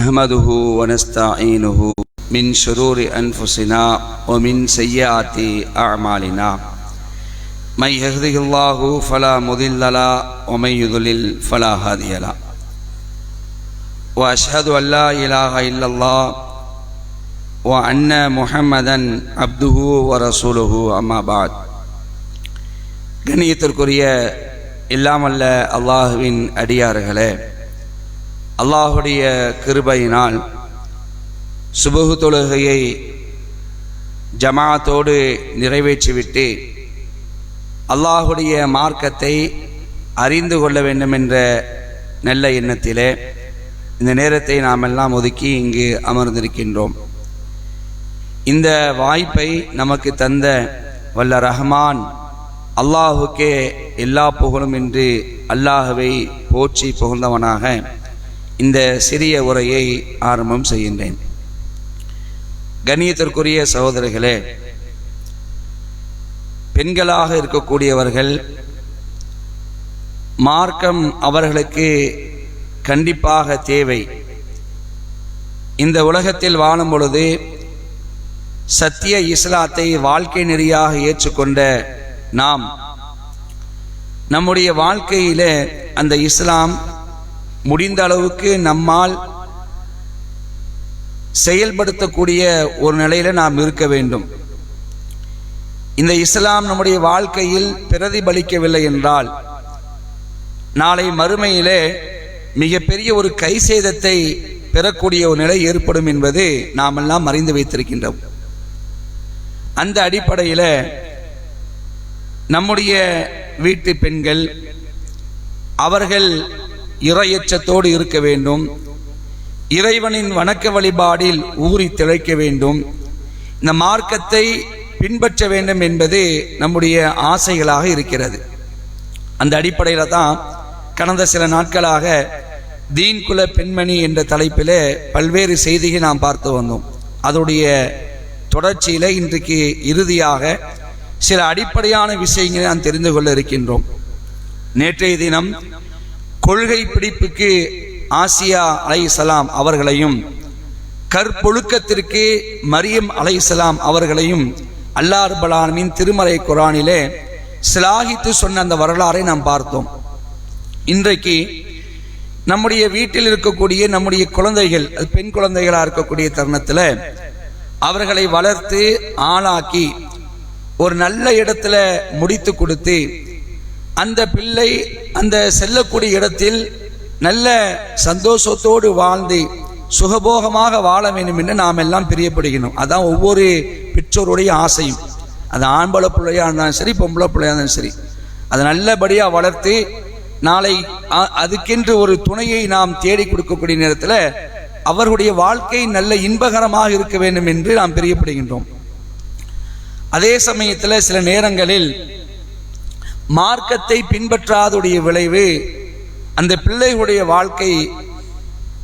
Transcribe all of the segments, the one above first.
نحمده ونستعينه من شرور أنفسنا ومن سيئات أعمالنا من يهده الله فلا مضل له ومن يضلل فلا هادي له وأشهد أن لا إله إلا الله وأن محمدا عبده ورسوله أما بعد கண்ணியத்திற்குரிய இல்லாமல்ல அல்லாஹுவின் அடியார்களே அல்லாஹுடைய கிருபையினால் சுபகு தொழுகையை ஜமாத்தோடு நிறைவேற்றிவிட்டு அல்லாஹுடைய மார்க்கத்தை அறிந்து கொள்ள வேண்டும் என்ற நல்ல எண்ணத்திலே இந்த நேரத்தை நாம் எல்லாம் ஒதுக்கி இங்கு அமர்ந்திருக்கின்றோம். இந்த வாய்ப்பை நமக்கு தந்த வல்ல ரஹ்மான் அல்லாஹுக்கே எல்லா புகழும் என்று அல்லாஹுவை போற்றி புகழ்ந்தவனாக இந்த சிறிய உரையை ஆரம்பம் செய்கின்றேன். கண்ணியத்திற்குரிய சகோதரர்களே பெண்களாக இருக்கக்கூடியவர்கள் மார்க்கம் அவர்களுக்கு கண்டிப்பாக தேவை. இந்த உலகத்தில் வாழும் பொழுது சத்திய இஸ்லாத்தை வாழ்க்கை நெறியாக ஏற்றுக்கொண்ட நாம் நம்முடைய வாழ்க்கையில அந்த இஸ்லாம் முடிந்த அளவுக்கு நம்மால் செயல்படுத்தக்கூடிய ஒரு நிலையில நாம் இருக்க வேண்டும். இந்த இஸ்லாம் நம்முடைய வாழ்க்கையில் பிரதிபலிக்கவில்லை என்றால் நாளை மறுமையிலே மிகப்பெரிய ஒரு கை சேதத்தை பெறக்கூடிய ஒரு நிலை ஏற்படும் என்பது நாம் எல்லாம் அறிந்து வைத்திருக்கின்றோம். அந்த அடிப்படையில் நம்முடைய வீட்டு பெண்கள் அவர்கள் இறையச்சத்தோடு இருக்க வேண்டும். இறைவனின் வணக்க வழிபாடில் ஊறி திளைக்க வேண்டும். இந்த மார்க்கத்தை பின்பற்ற வேண்டும் என்பது நம்முடைய ஆசைகளாக இருக்கிறது. அந்த அடிப்படையில் தான் கடந்த சில நாட்களாக தீன்குல பெண்மணி என்ற தலைப்பில் பல்வேறு செய்திகள் நாம் பார்த்து வந்தோம். அதோடைய தொடர்ச்சியில் இன்றைக்கு இறுதியாக சில அடிப்படையான விஷயங்களை நாம் தெரிந்து கொள்ள இருக்கின்றோம். நேற்றைய தினம் கொள்கை பிடிப்புக்கு ஆசியா அலைசலாம் அவர்களையும் கற்பொழுக்கத்திற்கு மரியம் அலைசலாம் அவர்களையும் அல்லாஹ் திருமறை திருமலை குரானிலே சிலாகித்து சொன்ன அந்த வரலாறை நாம் பார்த்தோம். இன்றைக்கு நம்முடைய வீட்டில் இருக்கக்கூடிய நம்முடைய குழந்தைகள் அது பெண் குழந்தைகளாக இருக்கக்கூடிய தருணத்தில் அவர்களை வளர்த்து ஆளாக்கி ஒரு நல்ல இடத்துல முடித்து கொடுத்து அந்த பிள்ளை அந்த செல்லக்கூடிய இடத்தில் நல்ல சந்தோஷத்தோடு வாழ்ந்து சுகபோகமாக வாழ வேண்டும் என்று நாம் எல்லாம் பிரியப்படுகிறோம். அதான் ஒவ்வொரு பெற்றோருடைய ஆசையும். அது ஆண்பள பிள்ளையாக இருந்தாலும் சரி பொம்பளை பிள்ளையாக இருந்தாலும் சரி. அதை நல்லபடியாக வளர்த்து நாளை அதுக்கென்று ஒரு துணையை நாம் தேடி கொடுக்கக்கூடிய நேரத்தில் அவர்களுடைய வாழ்க்கை நல்ல இன்பகரமாக இருக்க வேண்டும் என்று நாம் பிரியப்படுகின்றோம். அதே சமயத்தில் சில நேரங்களில் மார்க்கத்தை பின்பற்றாதுடைய விளைவு அந்த பிள்ளைகளுடைய வாழ்க்கை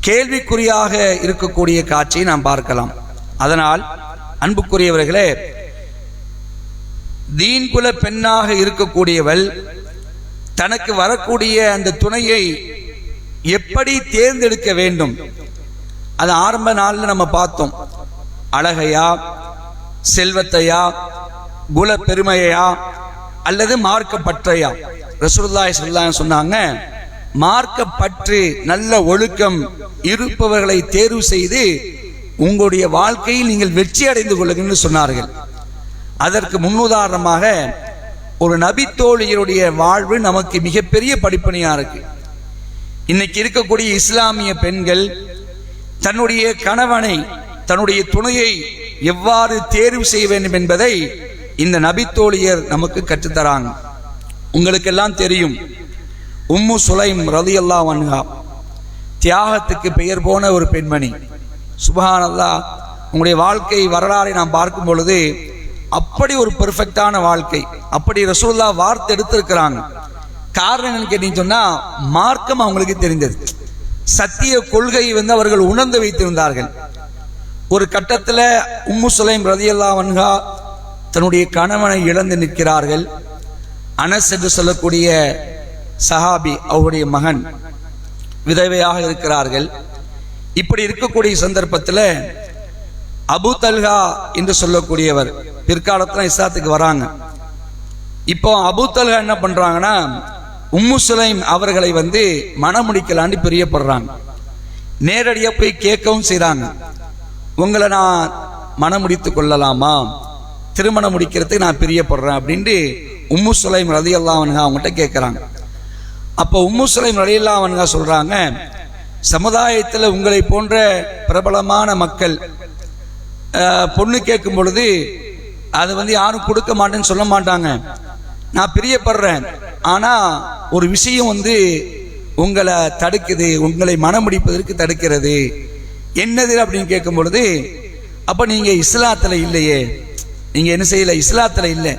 கேள்விக்குறியாக இருக்கக்கூடிய காட்சியை நாம் பார்க்கலாம். அதனால் அன்புக்குரியவர்களே தீன்குல பெண்ணாக இருக்கக்கூடியவள் தனக்கு வரக்கூடிய அந்த துணையை எப்படி தேர்ந்தெடுக்க வேண்டும்? அது ஆரம்ப நாளில் நம்ம பார்த்தோம். அழகையா செல்வத்தையா குல பெருமையா அல்லது மார்க்கப்பற்றையா? ரசூல்லாய் சொல்லா சொன்னாங்க மார்க்கப்பற்று நல்ல ஒழுக்கம் இருப்பவர்களை தேர்வு செய்து உங்களுடைய வாழ்க்கையில் நீங்கள் வெற்றி அடைந்து கொள்ளுங்கன்னு சொன்னார்கள். அதற்கு முன்னுதாரணமாக ஒரு நபித்தோழியருடைய வாழ்வு நமக்கு மிகப்பெரிய படிப்பணியாக இருக்கு. இன்னைக்கு இருக்கக்கூடிய இஸ்லாமிய பெண்கள் தன்னுடைய கணவனை தன்னுடைய துணையை எவ்வாறு தேர்வு செய்ய வேண்டும் என்பதை இந்த நபித்தோழியர் நமக்கு கற்றுத்தராங்க. உங்களுக்கெல்லாம் தெரியும். உம்மு சுலைம் ரதி அல்லா வன்ஹா தியாகத்துக்கு பெயர் போன ஒரு பெண்மணி. சுபஹானல்லா உங்களுடைய வாழ்க்கை வரலாறை நாம் பார்க்கும் பொழுது அப்படி ஒரு பெர்ஃபெக்டான வாழ்க்கை அப்படி ரசூல்லா வார்த்தை எடுத்திருக்கிறாங்க. காரணம் என்னன்னு கேட்டீங்கன்னு சொன்னா மார்க்கம் அவங்களுக்கு தெரிந்தது. சத்திய கொள்கை வந்து அவர்கள் உணர்ந்து வைத்திருந்தார்கள். ஒரு கட்டத்தில் உம்மு சுலைம் ரதியல்லா வன்ஹா தன்னுடைய கணவனை இழந்து நிற்கிறார்கள். அனஸ் என்று சொல்லக்கூடிய சஹாபி அவருடைய மகன் விதவையாக இருக்கிறார்கள். இப்படி இருக்கக்கூடிய சந்தர்ப்பத்தில் அபு தல்ஹா என்று சொல்லக்கூடியவர் பிற்காலத்தில் இஸ்லாத்துக்கு வராங்க. இப்போ அபு தல்ஹா என்ன பண்ணுறாங்கன்னா உம்மு சுலைம் அவர்களை வந்து மனமுடிக்கலான்னு பிரியப்படுறாங்க. நேரடியாக போய் கேட்கவும் செய்கிறாங்க உங்களை நான் மனமுடித்து கொள்ளலாமா? திருமணம் முடிக்கிறதுக்கு நான் பிரியப்படுறேன் அப்படின்ட்டு உம்மு சுலைம் ரதி அல்லாவனுங்க அவங்ககிட்ட கேட்குறாங்க அப்போ உம்மு சுலைம் ரதி அல்லாவனுங்க சொல்கிறாங்க சமுதாயத்தில் உங்களை போன்ற பிரபலமான மக்கள் பொண்ணு கேட்கும் பொழுது அது வந்து யாரும் கொடுக்க மாட்டேன்னு சொல்ல மாட்டாங்க. நான் பிரியப்படுறேன். ஆனால் ஒரு விஷயம் வந்து உங்களை தடுக்குது உங்களை மனமுடிப்பதற்கு தடுக்கிறது. என்னது? அப்படின்னு கேட்கும் பொழுது அப்போ நீங்கள் இஸ்லாத்தில் இல்லையே. நீங்கள் என்ன செய்யல? இஸ்லாத்தில் இல்லை.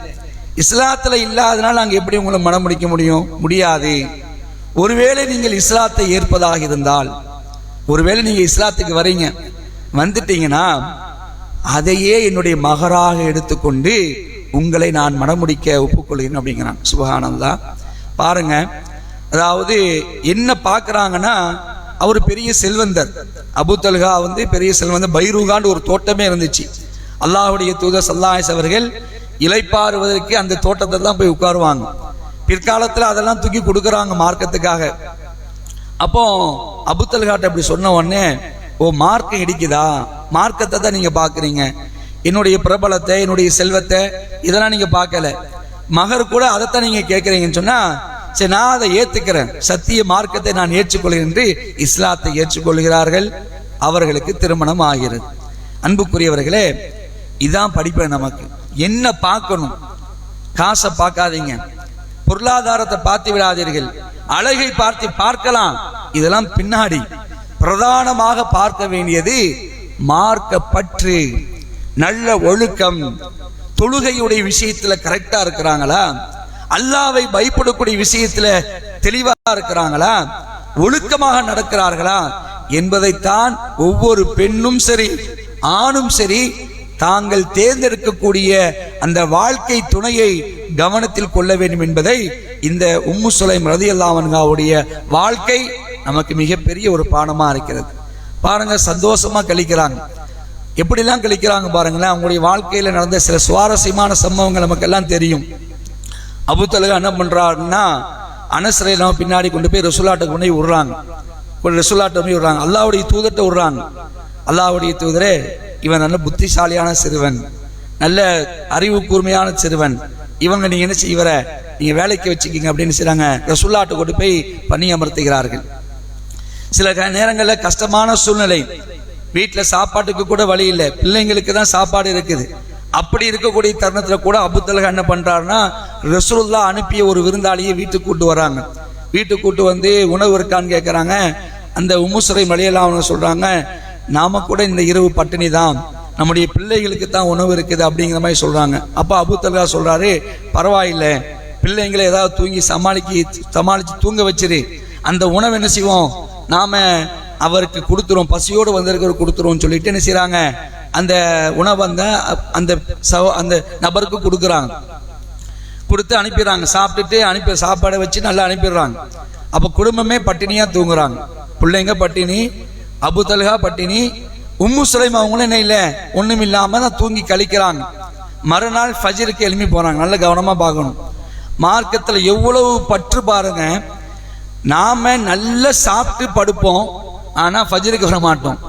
இஸ்லாத்தில் இல்லாதனால் நாங்கள் எப்படி உங்களை மனம் முடிக்க முடியும்? முடியாது. ஒருவேளை நீங்கள் இஸ்லாத்தை ஏற்பதாக இருந்தால் ஒருவேளை நீங்கள் இஸ்லாத்துக்கு வரீங்க வந்துட்டீங்கன்னா அதையே என்னுடைய மகராக எடுத்துக்கொண்டு உங்களை நான் மனமுடிக்க ஒப்புக்கொள்கிறேன் அப்படிங்கிறான். சுபகானந்தா பாருங்க அதாவது என்ன பார்க்குறாங்கன்னா அவர் பெரிய செல்வந்தர். அபுத்தல்கா வந்து பெரிய செல்வந்தர். பைரூகான்னு ஒரு தோட்டமே இருந்துச்சு. அல்லாஹுடைய தூதர் சல்லாஹ் அவர்கள் இலைப்பாறுவதற்கு அந்த தோட்டத்தில் தான் போய் உட்காருவாங்க. பிற்காலத்தில் அதெல்லாம் தூக்கி கொடுக்குறாங்க மார்க்கத்துக்காக. அப்போ அபுத்தல்காட்ட அப்படி சொன்ன உடனே ஓ மார்க்கம் இடிக்குதா? மார்க்கத்தை தான் நீங்கள் பார்க்குறீங்க. என்னுடைய பிரபலத்தை என்னுடைய செல்வத்தை இதெல்லாம் நீங்கள் பார்க்கல. மகர் கூட அதைத்தான் நீங்கள் கேட்குறீங்கன்னு சொன்னால் சரி நான் அதை ஏற்றுக்கிறேன் சத்திய மார்க்கத்தை நான் ஏற்றுக்கொள்கிறேன் என்று இஸ்லாத்தை ஏற்றுக்கொள்கிறார்கள். அவர்களுக்கு திருமணம் ஆகிறது. அன்புக்குரியவர்களே இதான் படிப்பு நமக்கு. என்ன பார்க்கணும்? காசை பார்க்காதீங்க. பொருளாதாரத்தை பார்த்து விடாதீர்கள். அழகை பார்த்து பார்க்கலாம். இதெல்லாம் பின்னாடி. பிரதானமாக பார்க்க வேண்டியது மார்க்க பற்று நல்ல ஒழுக்கம். தொழுகையுடைய விஷயத்துல கரெக்டா இருக்கிறாங்களா? அல்லாவை பயப்படக்கூடிய விஷயத்துல தெளிவா இருக்கிறாங்களா? ஒழுக்கமாக நடக்கிறார்களா? என்பதைத்தான் ஒவ்வொரு பெண்ணும் சரி ஆணும் சரி தாங்கள் தேர்ந்தெடுக்கக்கூடிய அந்த வாழ்க்கை துணையை கவனத்தில் கொள்ள வேண்டும் என்பதை இந்த உம்மு சுலைம் ரதி அல்லாவன்காவுடைய வாழ்க்கை நமக்கு மிகப்பெரிய ஒரு பாடமாக இருக்கிறது. பாருங்க சந்தோஷமாக கழிக்கிறாங்க. எப்படிலாம் கழிக்கிறாங்க பாருங்களேன் அவங்களுடைய வாழ்க்கையில் நடந்த சில சுவாரஸ்யமான சம்பவங்கள் நமக்கெல்லாம் தெரியும். அபுத்தலகா என்ன பண்ணுறாருன்னா அனசரை நம்ம பின்னாடி கொண்டு போய் ரசுலாட்டை கொண்டு போய் விடுறாங்க. ஒரு ரசுல்லாட்டை போய் விடுறாங்க. அல்லாவுடைய தூதர்கிட்ட விடுறாங்க. அல்லாவுடைய தூதரே இவன் நல்ல புத்திசாலியான சிறுவன் நல்ல அறிவு கூர்மையான சிறுவன். இவங்க நீங்க என்ன செய்வர நீங்க வேலைக்கு வச்சுக்கிங்க அப்படின்னு செய்றாங்க. ரசுல்லாட்டை கொண்டு போய் பணி அமர்த்துகிறார்கள். சில நேரங்களில் கஷ்டமான சூழ்நிலை. வீட்டில் சாப்பாட்டுக்கு கூட வழி இல்லை. பிள்ளைங்களுக்கு தான் சாப்பாடு இருக்குது. அப்படி இருக்கக்கூடிய தருணத்தில் கூட அபுத்தலகா என்ன பண்ணுறாருன்னா ரசூல்லா அனுப்பிய ஒரு விருந்தாளியை வீட்டுக்கு கூட்டு வராங்க வீட்டுக்கு கூட்டு வந்து உணவு இருக்கான்னு கேட்குறாங்க அந்த உமுசுரை மலையெல்லாம் அவங்க சொல்கிறாங்க நாம கூட இந்த இரவு பட்டினி தான். நம்முடைய பிள்ளைகளுக்கு தான் உணவு இருக்குது அப்படிங்கிற மாதிரி சொல்றாங்க. அப்போ அபுத்தல்கா சொல்றாரு பரவாயில்லை. பிள்ளைங்களை ஏதாவது தூங்கி சமாளிக்க சமாளித்து தூங்க வச்சிரு. அந்த உணவு என்ன செய்வோம்? நாம அவருக்கு கொடுத்துரும் பசியோடு வந்திருக்கிற கொடுத்துருவோம் சொல்லிட்டு என்ன செய்கிறாங்க அந்த உணவை அந்த அந்த சவ- அந்த நபருக்கு கொடுக்குறாங்க. கொடுத்து அனுப்பிடுறாங்க. சாப்பிட்டுட்டு அனுப்பி சாப்பாடை வச்சு நல்லா அனுப்பிடுறாங்க. அப்போ குடும்பமே பட்டினியாக தூங்குறாங்க. பிள்ளைங்க பட்டினி அபு தல்ஹா பட்டினி உம்மு சுலைமா அவங்களும் என்ன இல்லை ஒன்றும் இல்லாமல் தான் தூங்கி கழிக்கிறாங்க. மறுநாள் ஃபஜிருக்கு எழுப்பி போகிறாங்க நல்ல கவனமாக பார்க்கணும். மார்க்கத்தில் எவ்வளவு பற்று பாருங்க. நாம் நல்லா சாப்பிட்டு படுப்போம். ஆனால் ஃபஜிருக்கு வர மாட்டோம்.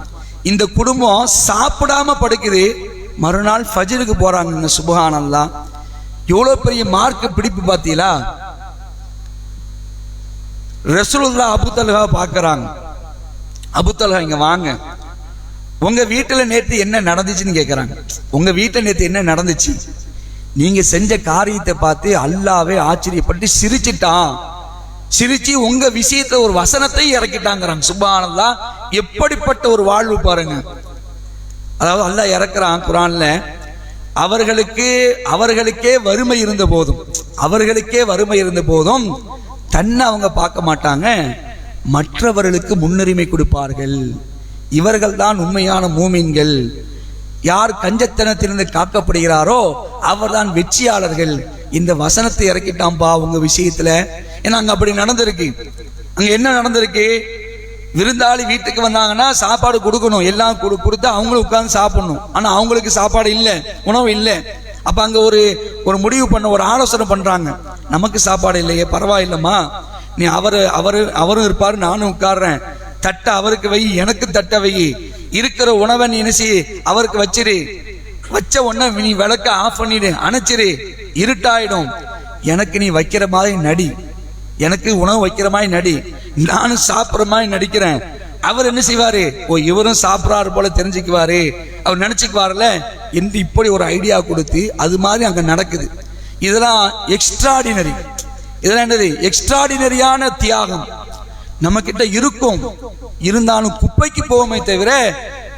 இந்த குடும்பம் சாப்பிடாம படுக்குது. மறுநாள் ஃபஜிருக்கு போகிறாங்க சுபஹானல்லா. எவ்வளோ பெரிய மார்க் பிடிப்பு பார்த்தீங்களா? ரசூலுல்லா அபுத்தல்கா பார்க்கறாங்க. அபுத்தலா இங்க வாங்க. உங்க வீட்டுல நேற்று என்ன நடந்துச்சுன்னு கேட்குறாங்க உங்க வீட்டில் நேற்று என்ன நடந்துச்சு? நீங்க செஞ்ச காரியத்தை பார்த்து அல்லாவே ஆச்சரியப்பட்டு சிரிச்சிட்டான். சிரிச்சு உங்க விஷயத்துல ஒரு வசனத்தை இறக்கிட்டாங்கிறாங்க. சுபானந்தா எப்படிப்பட்ட ஒரு வாழ்வு பாருங்க. அதாவது அல்லாஹ் இறக்குறான் குரான்ல அவர்களுக்கு அவர்களுக்கே வறுமை இருந்த போதும். அவர்களுக்கே வறுமை இருந்த போதும் தன்னை அவங்க பார்க்க மாட்டாங்க. மற்றவர்களுக்கு முன்னுரிமை கொடுப்பார்கள். இவர்கள் தான் உண்மையான மூமின்கள். யார் கஞ்சத்தனத்திலிருந்து காக்கப்படுகிறாரோ அவர்தான் வெற்றியாளர்கள். இந்த வசனத்தை இறக்கிட்டான்பா உங்க விஷயத்துல. ஏன்னா அங்க அப்படி நடந்திருக்கு. அங்க என்ன நடந்திருக்கு? விருந்தாளி வீட்டுக்கு வந்தாங்கன்னா சாப்பாடு கொடுக்கணும். எல்லாம் கொடு கொடுத்து அவங்களும் உட்காந்து சாப்பிடணும். ஆனா அவங்களுக்கு சாப்பாடு இல்லை உணவு இல்லை. அப்ப அங்க ஒரு ஒரு முடிவு பண்ண ஒரு ஆலோசனை பண்றாங்க. நமக்கு சாப்பாடு இல்லையே பரவாயில்லம்மா. நீ அவரு அவரு அவரும் இருப்பாரு நானும் உட்காடுறேன் தட்டை அவருக்கு வை எனக்கு தட்டை வை. இருக்கிற உணவை நீ நினைச்சி அவருக்கு வச்சிரு. வச்ச உடனே நீ விளக்க ஆஃப் பண்ணிடு அணைச்சிரு. இருட்டாயிடும். எனக்கு நீ வைக்கிற மாதிரி நடி. எனக்கு உணவு வைக்கிற மாதிரி நடி. நானும் சாப்பிட்ற மாதிரி நடிக்கிறேன். அவர் என்ன செய்வாரு? ஓ இவரும் சாப்பிட்றாரு போல தெரிஞ்சுக்குவாரு. அவர் நினைச்சுக்குவாருல என்று இப்படி ஒரு ஐடியா கொடுத்து அது மாதிரி அங்கே நடக்குது. இதெல்லாம் எக்ஸ்ட்ராடினரி இதெல்லாம் என்னது? எக்ஸ்ட்ராடினரியான தியாகம். நம்ம கிட்ட இருக்கும். இருந்தாலும் குப்பைக்கு போவோமே தவிர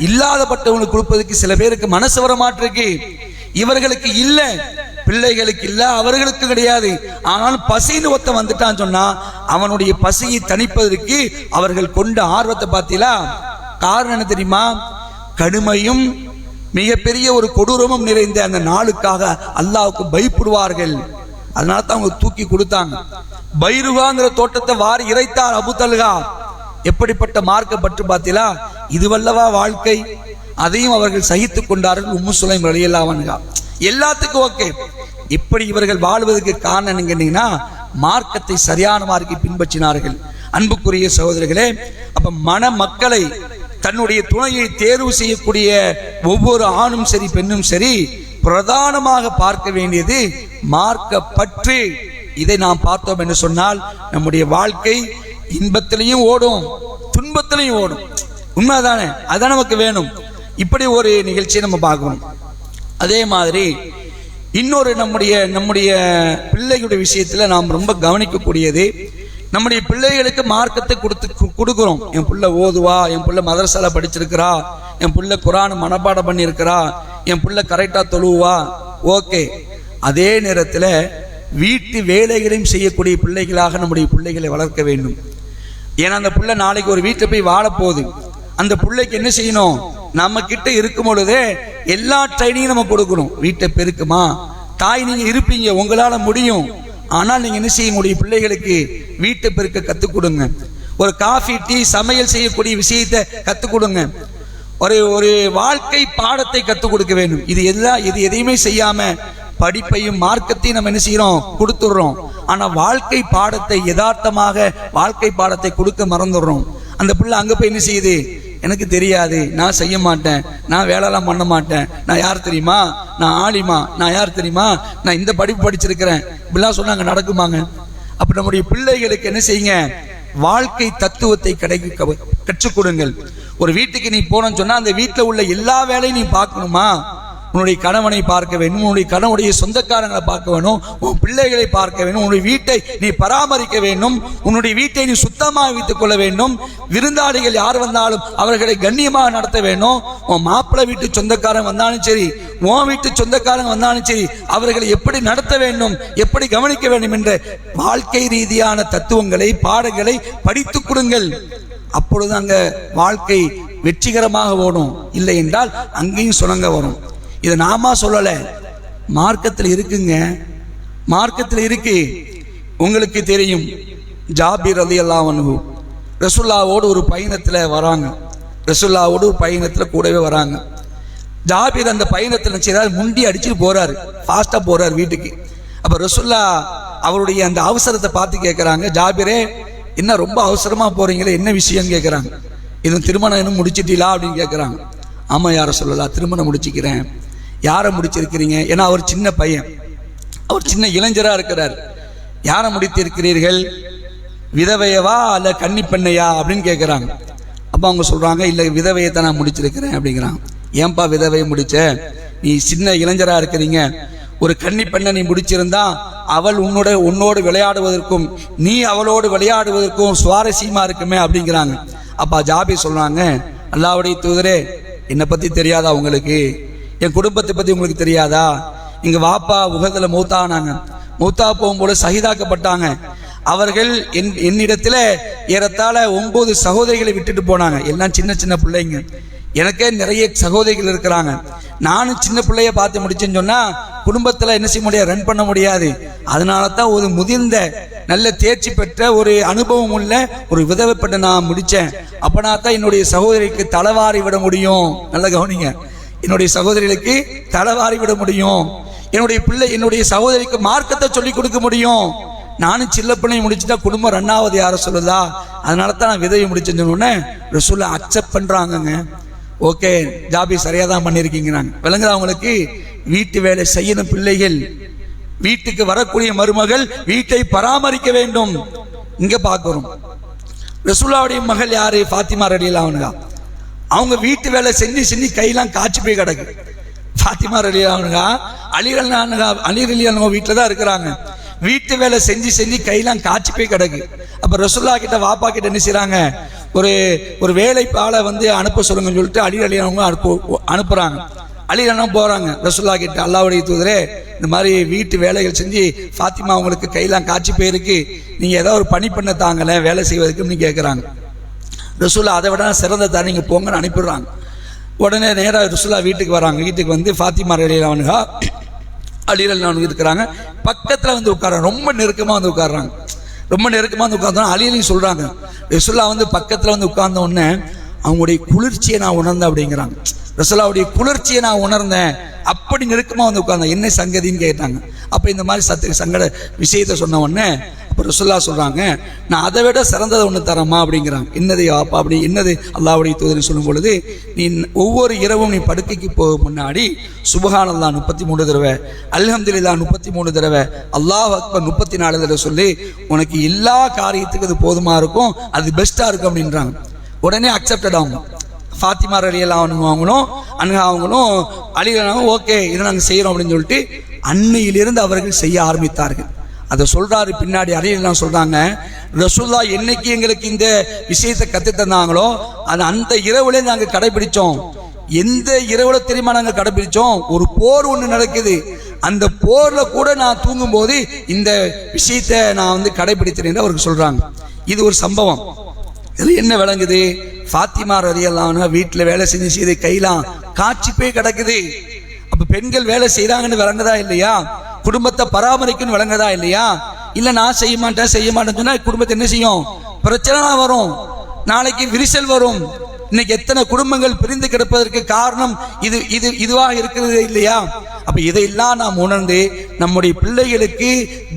இல்லாதப்பட்டவங்களுக்கு கொடுப்பதற்கு சில பேருக்கு மனசு வர மாட்டிருக்கு இவர்களுக்கு இல்லை. பிள்ளைகளுக்கு இல்ல அவர்களுக்கு கிடையாது. ஆனால் பசின்னு ஒத்த வந்துட்டான்னு சொன்னா அவனுடைய பசியை தணிப்பதற்கு அவர்கள் கொண்ட ஆர்வத்தை பார்த்தீங்களா காரணம் என்ன தெரியுமா? கடுமையும் மிகப்பெரிய ஒரு கொடூரமும் நிறைந்த அந்த நாளுக்காக அல்லாவுக்கு பயப்படுவார்கள். அதனால தான் அவங்க தூக்கி கொடுத்தாங்க. பைருகாங்கிற தோட்டத்தை வாரி இறைத்தார் அபுதல்கா எப்படிப்பட்ட மார்க்க பற்று பார்த்தீங்களா? இதுவல்லவா வாழ்க்கை. அதையும் அவர்கள் சகித்துக் கொண்டார்கள் உம்மு சுலைம் எல்லாத்துக்கும் ஓகே. இப்படி இவர்கள் வாழ்வதற்கு காரணம் கேட்டீங்கன்னா மார்க்கத்தை சரியான மார்க்கை பின்பற்றினார்கள். அன்புக்குரிய சகோதரர்களே அப்ப மன மக்களை தன்னுடைய துணையை தேர்வு செய்யக்கூடிய ஒவ்வொரு ஆணும் சரி பெண்ணும் சரி பிரதானமாக பார்க்க வேண்டியது மார்க்க பற்று இதை நாம் பார்த்தோம் என்று சொன்னால் நம்முடைய வாழ்க்கை இன்பத்திலையும் ஓடும் துன்பத்திலையும் ஓடும். உண்மைதானே? அதான் நமக்கு வேணும். இப்படி ஒரு நிகழ்ச்சியை நம்ம பார்க்கணும். அதே மாதிரி இன்னொரு நம்முடைய நம்முடைய பிள்ளைகளுடைய விஷயத்தில் நாம் ரொம்ப கவனிக்கக்கூடியது நம்முடைய பிள்ளைகளுக்கு மார்க்கத்தை கொடுத்து கு- என் பிள்ளை ஓதுவா என் பிள்ளை மதரசால படிச்சிருக்கிறா என் பிள்ளை குரான் மனப்பாடம் பண்ணியிருக்கிறா என் பிள்ளை கரெக்டாக தொழுவா? ஓகே அதே நேரத்தில் வீட்டு வேலைகளையும் செய்யக்கூடிய பிள்ளைகளாக நம்முடைய பிள்ளைகளை வளர்க்க வேண்டும். ஏன்னா அந்த பிள்ளை நாளைக்கு ஒரு வீட்டில் போய் வாழப்போகுது அந்த பிள்ளைக்கு என்ன செய்யணும்? நம்ம கிட்ட இருக்கும் பொழுதே எல்லா ட்ரைனிங்கும் நம்ம கொடுக்கணும். வீட்டை பெருக்குமா? தாய் நீங்கள் இருப்பீங்க. உங்களால் முடியும். ஆனால் நீங்கள் என்ன செய்ய முடியும்? பிள்ளைகளுக்கு வீட்டை பெருக்க கற்றுக் கொடுங்க. ஒரு காஃபி டீ சமையல் செய்யக்கூடிய விஷயத்தை கற்றுக் கொடுங்க. ஒரு ஒரு வாழ்க்கை பாடத்தை கற்றுக் கொடுக்க வேண்டும். இது எல்லாம் இது எதையுமே செய்யாம படிப்பையும் மார்க்கத்தையும் நம்ம என்ன செய்யறோம் கொடுத்துடுறோம். ஆனா வாழ்க்கை பாடத்தை யதார்த்தமாக வாழ்க்கை பாடத்தை கொடுக்க மறந்துடுறோம். அந்த பிள்ளை அங்க போய் என்ன செய்யுது? எனக்கு தெரியாது. நான் செய்ய மாட்டேன். நான் வேலைலாம் பண்ண மாட்டேன். நான் யார் தெரியுமா? நான் ஆலிமா. நான் யார் தெரியுமா? நான் இந்த படிப்பு படிச்சிருக்கிறேன். இப்படிலாம் சொன்னாங்க நடக்குமாங்க. அப்ப நம்முடைய பிள்ளைகளுக்கு என்ன செய்யுங்க? வாழ்க்கை தத்துவத்தை கிடைக்க கற்றுக் கொடுங்கள். ஒரு வீட்டுக்கு நீ போனோம்னு சொன்னா அந்த வீட்டில் உள்ள எல்லா வேலையும் நீ பார்க்கணுமா? உன்னுடைய கணவனை பார்க்க வேண்டும் உன்னுடைய கணவனுடைய சொந்தக்காரங்களை பார்க்க வேணும் உன் பிள்ளைகளை பார்க்க வேண்டும் உன்னுடைய வீட்டை நீ பராமரிக்க வேண்டும் உன்னுடைய வீட்டை நீ சுத்தமாக வைத்துக் கொள்ள வேண்டும் விருந்தாளிகள் யார் வந்தாலும் அவர்களை கண்ணியமாக நடத்த வேண்டும் உன் மாப்பிள்ளை வீட்டு சொந்தக்காரன் வந்தாலும் சரி உன் வீட்டு சொந்தக்காரங்க வந்தாலும் சரி அவர்களை எப்படி நடத்த வேண்டும் எப்படி கவனிக்க வேண்டும் என்ற வாழ்க்கை ரீதியான தத்துவங்களை பாடங்களை படித்துக் கொடுங்கள். அப்பொழுது அங்கே வாழ்க்கை வெற்றிகரமாக ஓடும். இல்லை என்றால் அங்கேயும் சுணங்க வரும். இதை நாம சொல்லலை. மார்க்கத்தில் இருக்குங்க. மார்க்கத்தில் இருக்கு. உங்களுக்கு தெரியும். ஜாபீர் ரதி அல்லாஹ் ரசுல்லாவோடு ஒரு பயணத்தில் வராங்க. ரசுல்லாவோடு ஒரு பயணத்தில் கூடவே வராங்க. ஜாபீர் அந்த பயணத்தில் செய்தால் முண்டி அடிச்சுட்டு போகிறாரு ஃபாஸ்ட்டாக போகிறார் வீட்டுக்கு. அப்போ ரசுல்லா அவருடைய அந்த அவசரத்தை பார்த்து கேட்குறாங்க ஜாபிரே என்ன ரொம்ப அவசரமாக போகிறீங்களே என்ன விஷயம்னு கேட்குறாங்க இது திருமணம் இன்னும் முடிச்சிட்டீங்களா அப்படின்னு கேட்குறாங்க ஆமாம் யாரை சொல்லலாம் திருமணம் முடிச்சிக்கிறேன். யாரை முடிச்சிருக்கிறீங்க? ஏன்னா அவர் சின்ன பையன். அவர் சின்ன இளைஞராக இருக்கிறார். யாரை முடித்திருக்கிறீர்கள்? விதவையவா அல்ல கன்னி பெண்ணையா அப்படின்னு கேட்குறாங்க அப்போ அவங்க சொல்கிறாங்க இல்லை விதவையை தான் நான் முடிச்சிருக்கிறேன் அப்படிங்கிறாங்க. ஏன்பா விதவையை முடித்த நீ சின்ன இளைஞராக இருக்கிறீங்க. ஒரு கன்னி பெண்ணை நீ முடிச்சிருந்தா அவள் உன்னோட உன்னோடு விளையாடுவதற்கும் நீ அவளோடு விளையாடுவதற்கும் சுவாரஸ்யமா இருக்குமே அப்படிங்கிறாங்க. அப்பா ஜாபி சொல்றாங்க அல்லாவுடைய தூதரே என்னை பத்தி தெரியாதா உங்களுக்கு? என் குடும்பத்தை பத்தி உங்களுக்கு தெரியாதா? எங்க வாப்பா உகத்துல மூத்தானாங்க மூத்தா போகும்போது சகிதாக்கப்பட்டாங்க. அவர்கள் என் என்னிடத்துல ஏறத்தாழ ஒன்பது சகோதரிகளை விட்டுட்டு போனாங்க. எல்லாம் சின்ன சின்ன பிள்ளைங்க. எனக்கே நிறைய சகோதரிகள் இருக்கிறாங்க. நானும் சின்ன பிள்ளைய பார்த்து முடிச்சேன்னு சொன்னால் குடும்பத்தில் என்ன செய்ய முடியாது ரன் பண்ண முடியாது. அதனால தான் ஒரு முதிர்ந்த நல்ல தேர்ச்சி பெற்ற ஒரு அனுபவம் உள்ள ஒரு விதவைப்பட்ட நான் முடித்தேன் அப்போனா தான் என்னுடைய சகோதரிக்கு தலைவாரி விட முடியும். நல்ல கவனிங்க. என்னுடைய சகோதரிகளுக்கு தலைவாரி விட முடியும். என்னுடைய பிள்ளை என்னுடைய சகோதரிக்கு மார்க்கத்தை சொல்லிக் கொடுக்க முடியும். நானும் சில்ல பிள்ளை முடிச்சுட்டா குடும்பம் ரெண்டாவது யாரை சொல்லுதா? அதனால தான் நான் விதவை முடிச்சேன்னு சொன்னோடனே ரசூலை அக்செப்ட் பண்ணுறாங்கங்க ஓகே ஜாபி சரியாக தான் பண்ணியிருக்கீங்க நாங்கள் விளங்குதா அவங்களுக்கு வீட்டு வேலை செய்யணும் பிள்ளைகள். வீட்டுக்கு வரக்கூடிய மருமகள் வீட்டை பராமரிக்க வேண்டும். இங்கே பார்க்குறோம் ரசூலாவுடைய மகள் யாரு? ஃபாத்திமா ரலியல்லா அவனுங்க அவங்க வீட்டு வேலை செஞ்சு செஞ்சு கையெல்லாம் காய்ச்சி போய் கிடக்கு. ஃபாத்திமா ரலியல்லா அவனுங்க அலிரல் அலிரலியானுங்க வீட்டில் தான் இருக்கிறாங்க. வீட்டு வேலை செஞ்சு செஞ்சு கையெல்லாம் காய்ச்சி போய் கிடக்கு. அப்போ ரசுல்லா கிட்ட வாப்பா கிட்ட என்ன செய்கிறாங்க ஒரு ஒரு வேலைப்பாளை வந்து அனுப்ப சொல்லுங்கன்னு சொல்லிட்டு அலி அலியானவங்க அனுப்பு அனுப்புகிறாங்க அலிகண்ணம் போகிறாங்க ரசுல்லா கிட்ட அல்லாவுடைய தூதரே இந்த மாதிரி வீட்டு வேலைகள் செஞ்சு ஃபாத்திமா உங்களுக்கு கையெல்லாம் காய்ச்சி போயிருக்கு. நீங்கள் ஏதோ ஒரு பணி பண்ண தாங்கல வேலை செய்வதற்குன்னு கேட்குறாங்க ரசுல்லா அதை விட சிறந்த தான் நீங்கள் போங்கன்னு அனுப்பிடுறாங்க. உடனே நேராக ரசுல்லா வீட்டுக்கு வராங்க. வீட்டுக்கு வந்து ஃபாத்திமா ரலியல்லாஹு அலிரல் இருக்கிறாங்க. பக்கத்தில் வந்து உட்காராங்க ரொம்ப நெருக்கமாக வந்து உட்கார்றாங்க. ரொம்ப நெருக்கமாக வந்து உட்கார்ந்தோம் அலிலையும் சொல்கிறாங்க ரசுல்லா வந்து பக்கத்தில் வந்து உட்கார்ந்த உடனே அவங்களுடைய குளிர்ச்சியை நான் உணர்ந்தேன் அப்படிங்கிறாங்க. ரசுல்லாவுடைய குளிர்ச்சியை நான் உணர்ந்தேன். அப்படி நெருக்கமாக வந்து உட்கார்ந்தேன். என்ன சங்கதின்னு கேட்டாங்க. அப்போ இந்த மாதிரி சத்து சங்கட விஷயத்தை சொன்ன உடனே அப்போ ரசுல்லா சொல்கிறாங்க நான் அதை விட சிறந்ததை ஒன்று தரமா அப்படிங்கிறாங்க. என்னது அப்பா? அப்படி என்னது அல்லாவுடைய தூதர் சொல்லும் பொழுது நீ ஒவ்வொரு இரவும் நீ படுக்கைக்கு போக முன்னாடி சுபஹானல்லா முப்பத்தி மூணு தடவை அல்ஹம்துலில்லா முப்பத்தி மூணு தடவை அல்லாஹ் அக்பர் முப்பத்தி நாலு தடவை சொல்லி உனக்கு எல்லா காரியத்துக்கும் அது போதுமாக இருக்கும் அது பெஸ்ட்டாக இருக்கும் அப்படின்றாங்க. உடனே அக்செப்டட் ஆகும். ஃபாத்திமா ரலியெல்லாம் அவனுங்க அவங்களும் அவங்களும் அலிகளாவும் ஓகே இதை நாங்கள் செய்கிறோம் அப்படின்னு சொல்லிட்டு அன்னையிலிருந்து அவர்கள் செய்ய ஆரம்பித்தார்கள். அதை சொல்கிறாரு பின்னாடி அலியெல்லாம் சொல்கிறாங்க ரசூல்லா என்னைக்கு எங்களுக்கு இந்த விஷயத்தை கற்று தந்தாங்களோ அது அந்த இரவுலே நாங்கள் கடைபிடித்தோம் எந்த இரவுல தெரியுமா நாங்கள் கடைபிடித்தோம் ஒரு போர் ஒன்று நடக்குது. அந்த போரில் கூட நான் தூங்கும்போது இந்த விஷயத்தை நான் வந்து கடைபிடித்தேன் என்று அவருக்கு சொல்கிறாங்க இது ஒரு சம்பவம். இதில் என்ன விளங்குது? ஃபாத்திமா ரதியெல்லாம் வீட்டில் வேலை செஞ்சு செய்து கையெல்லாம் காட்சி போய் கிடக்குது. அப்போ பெண்கள் வேலை செய்கிறாங்கன்னு விளங்குதா இல்லையா? குடும்பத்தை பராமரிக்கணும்னு விளங்குதா இல்லையா? இல்லை நான் செய்ய மாட்டேன் செய்ய மாட்டேன்னு சொன்னால் குடும்பத்தை என்ன செய்யும்? பிரச்சனை வரும். நாளைக்கு விரிசல் வரும். இன்னைக்கு எத்தனை குடும்பங்கள் பிரிந்து கிடப்பதற்கு காரணம் இது இது இதுவாக இருக்கிறது இல்லையா? அப்ப இதையெல்லாம் நாம் உணர்ந்து நம்முடைய பிள்ளைகளுக்கு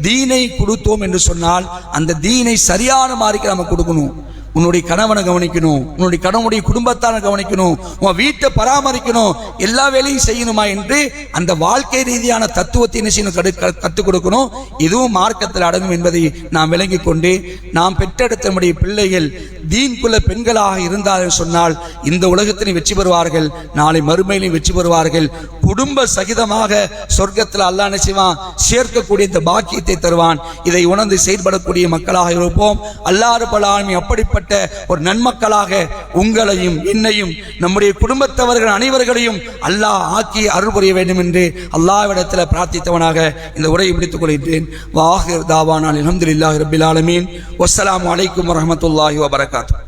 தீனை கொடுத்தோம் என்று சொன்னால் அந்த தீனை சரியான மாதிரிக்கு நம்ம கொடுக்கணும். உன்னுடைய கணவனை கவனிக்கணும். உன்னுடைய கணவனுடைய குடும்பத்தான கவனிக்கணும். உன் வீட்டை பராமரிக்கணும். எல்லா வேலையும் செய்யணுமா என்று அந்த வாழ்க்கை ரீதியான தத்துவத்தை என்ன செய்யணும்? கற்றுக் கொடுக்கணும். இதுவும் மார்க்கத்தில் அடங்கும் என்பதை நாம் விளங்கி கொண்டு நாம் பெற்றெடுத்த நம்முடைய பிள்ளைகள் தீன்குல பெண்களாக இருந்தார்கள் சொன்னால் இந்த உலகத்திலும் வெற்றி பெறுவார்கள். நாளை மறுமையிலும் வெற்றி பெறுவார்கள். குடும்ப சகிதமாக சொர்க்கத்தில் அல்லாஹ் என்ன சேர்க்கக்கூடிய இந்த பாக்கியத்தை தருவான். இதை உணர்ந்து செயல்படக்கூடிய மக்களாக இருப்போம். அல்லாறு பலாமி அப்படிப்பட்ட ஒரு நன்மக்களாக உங்களையும் என்னையும் நம்முடைய குடும்பத்தவர்கள் அனைவர்களையும் அல்லாஹ் ஆக்கி அருள் புரிய வேண்டும் என்று அல்லாவிடத்தில் பிரார்த்தித்தவனாக இந்த உரையை முடித்துக் கொள்கின்றேன். வாஹிர் தாவானால் அல்ஹம்துலில்லாஹி ரபில் ஆலமீன். வசலாம் வலைக்கம் வரமத்துல்லாஹி வபரகாத்துஹு.